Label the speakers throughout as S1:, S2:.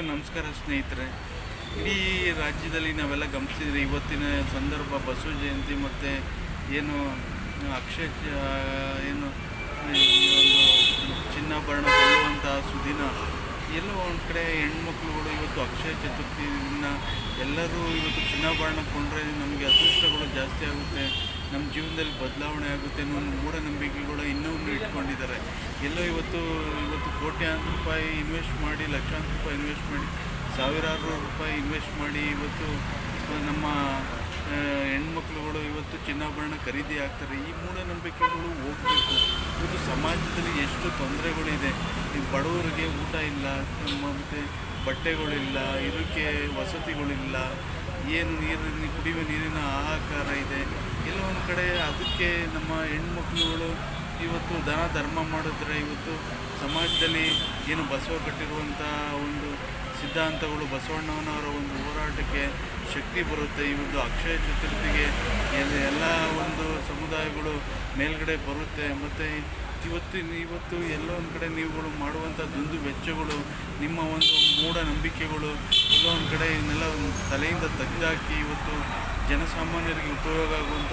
S1: ಎಲ್ರಿಗೂ ನಮಸ್ಕಾರ ಸ್ನೇಹಿತರೆ. ಇಡೀ ರಾಜ್ಯದಲ್ಲಿ ನಾವೆಲ್ಲ ಗಮನಿಸಿದ್ರೆ ಇವತ್ತಿನ ಸಂದರ್ಭ ಬಸವ ಜಯಂತಿ ಮತ್ತು ಏನು ಅಕ್ಷಯ ಏನು ಚಿನ್ನಾಭರಣ ಸುದಿನ, ಎಲ್ಲೋ ಒಂದು ಕಡೆ ಹೆಣ್ಮಕ್ಳುಗಳು ಇವತ್ತು ಅಕ್ಷಯ ಚತುರ್ಥಿನ ಎಲ್ಲರೂ ಇವತ್ತು ಚಿನ್ನಾಭರಣ ಕೊಂಡ್ರೆ ನಮಗೆ ಅದೃಷ್ಟಗಳು ಜಾಸ್ತಿ ಆಗುತ್ತೆ. ನಮ್ಮ ಜೀವನದಲ್ಲಿ ಬದಲಾವಣೆ ಆಗುತ್ತೆ ಅನ್ನೋ ಒಂದು ಮೂಢನಂಬಿಕೆಗಳು ಇನ್ನೂ ಇಟ್ಕೊಂಡಿದ್ದಾರೆ. ಎಲ್ಲೋ ಇವತ್ತು ಇವತ್ತು ಕೋಟ್ಯಾಂತರ ರೂಪಾಯಿ ಇನ್ವೆಸ್ಟ್ ಮಾಡಿ, ಲಕ್ಷಾಂತರ ರೂಪಾಯಿ ಇನ್ವೆಸ್ಟ್ ಮಾಡಿ, ಸಾವಿರಾರು ರೂಪಾಯಿ ಇನ್ವೆಸ್ಟ್ ಮಾಡಿ ಇವತ್ತು ನಮ್ಮ ಹೆಣ್ಮಕ್ಳುಗಳು ಇವತ್ತು ಚಿನ್ನಾಭರಣ ಖರೀದಿ ಆಗ್ತಾರೆ. ಈ ಮೂಢನಂಬಿಕೆಗಳು ಹೋಗಬೇಕು. ಇವತ್ತು ಸಮಾಜದಲ್ಲಿ ಎಷ್ಟು ತೊಂದರೆಗಳಿದೆ. ಈ ಬಡವರಿಗೆ ಊಟ ಇಲ್ಲ ಮತ್ತು ಬಟ್ಟೆಗಳಿಲ್ಲ ಇರೋಕ್ಕೆ ವಸತಿಗಳಿಲ್ಲ, ಏನು ನೀರಿನ ಕುಡಿಯುವ ನೀರಿನ ಆಹಾಕಾರ ಒಂದು ಕಡೆ ಅದಕ್ಕೆ ನಮ್ಮ ಹೆಣ್ಮಕ್ಳುಗಳು ಇವತ್ತು ದಾನ ಧರ್ಮ ಮಾಡಿದ್ರೆ ಇವತ್ತು ಸಮಾಜದಲ್ಲಿ ಏನು ಬಸವ ಕಟ್ಟಿರುವಂಥ ಒಂದು ಸಿದ್ಧಾಂತಗಳು, ಬಸವಣ್ಣನವರ ಒಂದು ಹೋರಾಟಕ್ಕೆ ಶಕ್ತಿ ಬರುತ್ತೆ. ಒಂದು ಅಕ್ಷಯ ಚತುರ್ಥಿಗೆ ಎಲ್ಲ ಒಂದು ಸಮುದಾಯಗಳು ಮೇಲ್ಗಡೆ ಬರುತ್ತೆ. ಮತ್ತು ಇವತ್ತು ಇವತ್ತು ಎಲ್ಲೋ ಒಂದು ಕಡೆ ನೀವುಗಳು ಮಾಡುವಂಥ ದುಂದು ವೆಚ್ಚಗಳು, ನಿಮ್ಮ ಒಂದು ಮೂಢನಂಬಿಕೆಗಳು, ಎಲ್ಲೋ ಒಂದು ಕಡೆ ಇವನ್ನೆಲ್ಲ ಒಂದು ತಲೆಯಿಂದ ತೆಗೆದಾಕಿ ಇವತ್ತು ಜನಸಾಮಾನ್ಯರಿಗೆ ಉಪಯೋಗ ಆಗುವಂಥ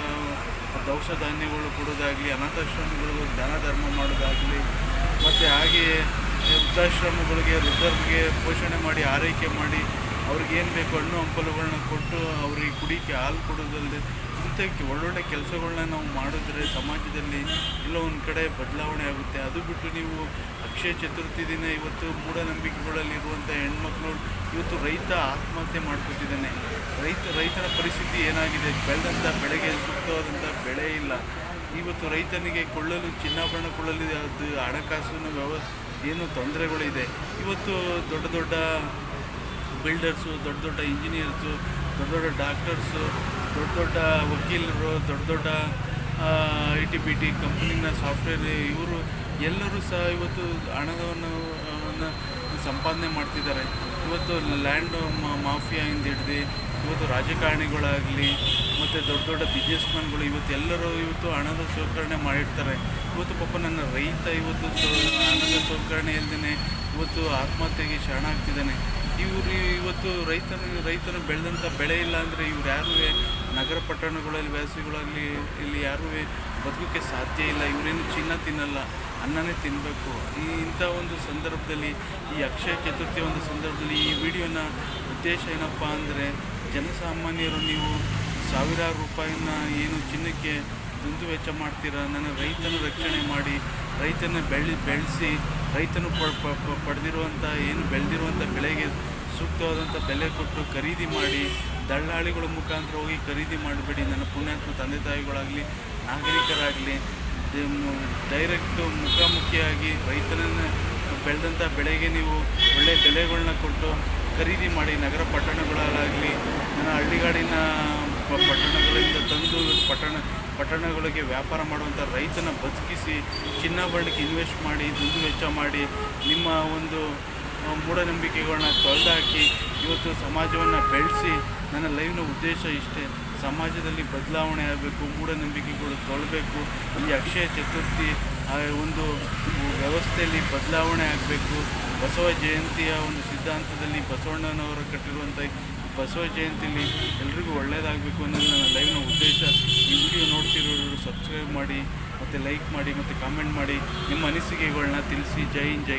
S1: ದವಸ ಧಾನ್ಯಗಳು ಕೊಡೋದಾಗಲಿ ಅನಾಥಾಶ್ರಮಗಳಿಗೆ ದಾನ ಧರ್ಮ ಮಾಡೋದಾಗಲಿ ಮತ್ತು ಹಾಗೆಯೇ ವೃದ್ಧಾಶ್ರಮಗಳಿಗೆ, ವೃದ್ಧರಿಗೆ ಪೋಷಣೆ ಮಾಡಿ, ಆರೈಕೆ ಮಾಡಿ, ಅವ್ರಿಗೇನು ಬೇಕು ಹಣ್ಣು ಹಂಪಲುಗಳನ್ನ ಕೊಟ್ಟು ಅವ್ರಿಗೆ ಕುಡಿಕೆ ಹಾಲು ಕೊಡೋದಲ್ಲದೆ ಇಂಥ ಒಳ್ಳೊಳ್ಳೆ ಕೆಲಸಗಳನ್ನ ನಾವು ಮಾಡಿದ್ರೆ ಸಮಾಜದಲ್ಲಿ ಎಲ್ಲೋ ಒಂದು ಕಡೆ ಬದಲಾವಣೆ ಆಗುತ್ತೆ. ಅದು ಬಿಟ್ಟು ನೀವು ಅಕ್ಷಯ ಚತುರ್ಥಿ ದಿನ ಇವತ್ತು ಮೂಢನಂಬಿಕೆಗಳಲ್ಲಿರುವಂಥ ಹೆಣ್ಮಕ್ಳು ಇವತ್ತು ರೈತ ಆತ್ಮಹತ್ಯೆ ಮಾಡ್ಕೊತಿದ್ದಾನೆ. ರೈತ, ರೈತರ ಪರಿಸ್ಥಿತಿ ಏನಾಗಿದೆ? ಬೆಳೆದಂಥ ಬೆಳೆಗೆ ಸೂಕ್ತವಾದಂಥ ಬೆಳೆ ಇಲ್ಲ. ಇವತ್ತು ರೈತನಿಗೆ ಕೊಳ್ಳಲು, ಚಿನ್ನಾಭರಣ ಕೊಳ್ಳಲು ಅದು ಹಣಕಾಸಿನ ವ್ಯವ ಏನು ತೊಂದರೆಗಳಿದೆ. ಇವತ್ತು ದೊಡ್ಡ ದೊಡ್ಡ ಬಿಲ್ಡರ್ಸು ದೊಡ್ಡ ದೊಡ್ಡ ಇಂಜಿನಿಯರ್ಸು ದೊಡ್ಡ ದೊಡ್ಡ ಡಾಕ್ಟರ್ಸು ದೊಡ್ಡ ದೊಡ್ಡ ವಕೀಲರು, ದೊಡ್ಡ ದೊಡ್ಡ ಐ ಟಿ ಬಿ ಟಿ ಕಂಪ್ನಿನ ಸಾಫ್ಟ್ವೇರ್ ಇವರು ಎಲ್ಲರೂ ಸಹ ಇವತ್ತು ಹಣವನ್ನು ಸಂಪಾದನೆ ಮಾಡ್ತಿದ್ದಾರೆ. ಇವತ್ತು ಲ್ಯಾಂಡ್ ಮಾಫಿಯಾಯಿಂದ ಹಿಡ್ದು ಇವತ್ತು ರಾಜಕಾರಣಿಗಳಾಗಲಿ, ಮತ್ತು ದೊಡ್ಡ ದೊಡ್ಡ ಬಿಸ್ನೆಸ್ ಮ್ಯಾನ್ಗಳು ಇವತ್ತು ಎಲ್ಲರೂ ಇವತ್ತು ಹಣದ ಶೇಖರಣೆ ಮಾಡಿರ್ತಾರೆ. ಇವತ್ತು ಪಾಪ ನನ್ನ ರೈತ ಇವತ್ತು ಹಣದ ಶೇಖರಣೆ ಇವತ್ತು ಆತ್ಮಹತ್ಯೆಗೆ ಶರಣಾಗ್ತಿದ್ದಾನೆ ಇವರು ಇವತ್ತು ರೈತನ, ರೈತನು ಬೆಳೆದಂಥ ಬೆಳೆ ಇಲ್ಲ ಅಂದರೆ ಇವ್ರು ಯಾರೂ ನಗರ ಪಟ್ಟಣಗಳಲ್ಲಿ ವ್ಯಾಸಿಗಳಲ್ಲಿ ಇಲ್ಲಿ ಯಾರೂ ಬದುಕೋಕ್ಕೆ ಸಾಧ್ಯ ಇಲ್ಲ. ಇವರೇನು ಚಿನ್ನ ತಿನ್ನಲ್ಲ, ಅನ್ನನೇ ತಿನ್ನಬೇಕು ಈ ಇಂಥ ಒಂದು ಸಂದರ್ಭದಲ್ಲಿ, ಈ ಅಕ್ಷಯ ಚತುರ್ಥಿ ಒಂದು ಸಂದರ್ಭದಲ್ಲಿ ಈ ವಿಡಿಯೋನ ಉದ್ದೇಶ ಏನಪ್ಪ ಅಂದರೆ, ಜನಸಾಮಾನ್ಯರು ನೀವು ಸಾವಿರಾರು ರೂಪಾಯಿನ ಏನು ಚಿನ್ನಕ್ಕೆ ದುಂದು ವೆಚ್ಚ ಮಾಡ್ತೀರಾ? ನನ್ನ ರೈತನ ರಕ್ಷಣೆ ಮಾಡಿ, ರೈತನ ಬೆಳೆ ಬೆಳೆಸಿ, ರೈತನು ಪಡೆದಿರುವಂಥ, ಏನು ಬೆಳೆದಿರುವಂಥ ಬೆಳೆಗೆ ಸೂಕ್ತವಾದಂಥ ಬೆಲೆ ಕೊಟ್ಟು ಖರೀದಿ ಮಾಡಿ ದಳ್ಳಾಳಿಗಳ ಮುಖಾಂತರ ಹೋಗಿ ಖರೀದಿ ಮಾಡಬೇಡಿ. ನನ್ನ ಪುಣ್ಯಾತ್ಮ ತಂದೆ ತಾಯಿಗಳಾಗಲಿ, ನಾಗರಿಕರಾಗಲಿ ಡೈರೆಕ್ಟ್ ಮುಖಾಮುಖಿಯಾಗಿ ರೈತನನ್ನು ಬೆಳೆದಂಥ ಬೆಳೆಗೆ ನೀವು ಒಳ್ಳೆ ಬೆಲೆಗಳನ್ನ ಕೊಟ್ಟು ಖರೀದಿ ಮಾಡಿ. ನಗರ ಪಟ್ಟಣಗಳಲ್ಲಾಗಲಿ ನನ್ನ ಹಳ್ಳಿಗಾಡಿನ ಪಟ್ಟಣಗಳಿಂದ ತಂದು ಪಟ್ಟಣ, ಪಟ್ಟಣಗಳಿಗೆ ವ್ಯಾಪಾರ ಮಾಡುವಂಥ ರೈತನ ಬದುಕಿಸಿ ಚಿನ್ನಾಭರಣಕ್ಕೆ ಇನ್ವೆಸ್ಟ್ ಮಾಡಿ, ದುಡ್ಡು ವೆಚ್ಚ ಮಾಡಿ, ನಿಮ್ಮ ಒಂದು ಮೂಢನಂಬಿಕೆಗಳನ್ನ ತೊಳೆದಾಕಿ ಇವತ್ತು ಸಮಾಜವನ್ನು ಬೆಳೆಸಿ ನನ್ನ ಲೈವ್ನ ಉದ್ದೇಶ ಇಷ್ಟೇ. ಸಮಾಜದಲ್ಲಿ ಬದಲಾವಣೆ ಆಗಬೇಕು, ಮೂಢನಂಬಿಕೆಗಳು ತೊಳಬೇಕು, ಈ ಅಕ್ಷಯ ಚತುರ್ಥಿ ಒಂದು ವ್ಯವಸ್ಥೆಯಲ್ಲಿ ಬದಲಾವಣೆ ಆಗಬೇಕು. ಬಸವ ಜಯಂತಿಯ ಒಂದು ಸಿದ್ಧಾಂತದಲ್ಲಿ ಬಸವಣ್ಣನವರು ಕಟ್ಟಿರುವಂಥ ಬಸವ ಜಯಂತಿಯಲ್ಲಿ ಎಲ್ರಿಗೂ ಒಳ್ಳೆಯದಾಗಬೇಕು ಅನ್ನೋದು ನನ್ನ ಲೈವ್ನ ಉದ್ದೇಶ. ಈ ವಿಡಿಯೋ ನೋಡ್ತಿರೋರು ಸಬ್ಸ್ಕ್ರೈಬ್ ಮಾಡಿ, ಮತ್ತು ಲೈಕ್ ಮಾಡಿ, ಮತ್ತು ಕಾಮೆಂಟ್ ಮಾಡಿ, ನಿಮ್ಮ ಅನಿಸಿಕೆಗಳನ್ನ ತಿಳಿಸಿ. ಜೈ ಹಿಂದ್, ಜೈ